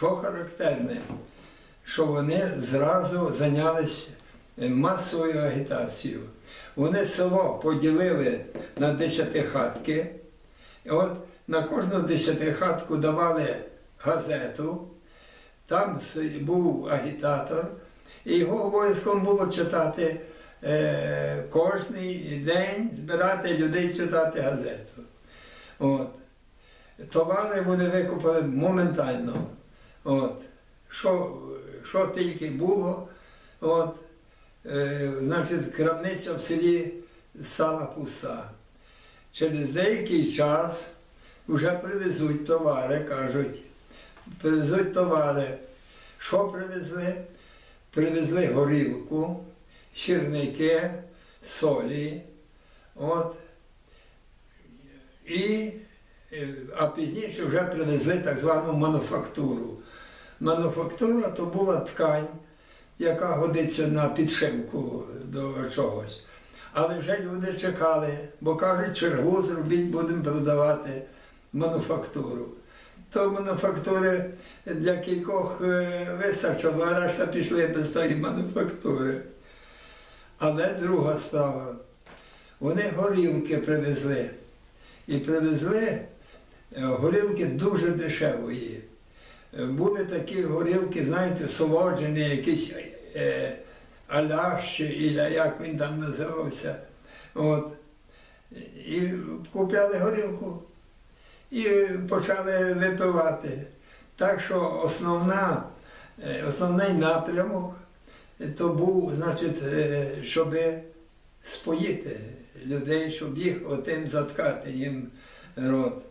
Що характерне, що вони зразу зайнялись е, масовою агітацією. Вони село поділили на десятихатки. І от на кожну десятихатку давали газету, там був агітатор, і його обов'язком було читати е, кожний день, збирати людей читати газету. От. Товари вони викупили моментально. От. Що, що тільки було, от, е, значить, крамниця в селі стала пуста. Через деякий час вже привезуть товари, кажуть, привезуть товари. Що привезли? Привезли горілку, сірники, солі. От. І, е, а пізніше вже привезли так звану мануфактуру. Мануфактура то була ткань, яка годиться на підшивку до чогось. Але вже люди чекали, бо кажуть, чергу зробіть, будемо продавати мануфактуру. То мануфактури для кількох е, вистачило, а решта пішли без тої мануфактури. Але друга справа. Вони горілки привезли. І привезли е, горілки дуже дешевої. Е, Були такі горілки, знаєте, солоджені, якісь е, алящі, і як він там називався. От. І купляли горілку і почали випивати. Так що основна, е, основний напрямок е, то був, значить, щоб споїти людей, щоб їх отим заткати їм рот.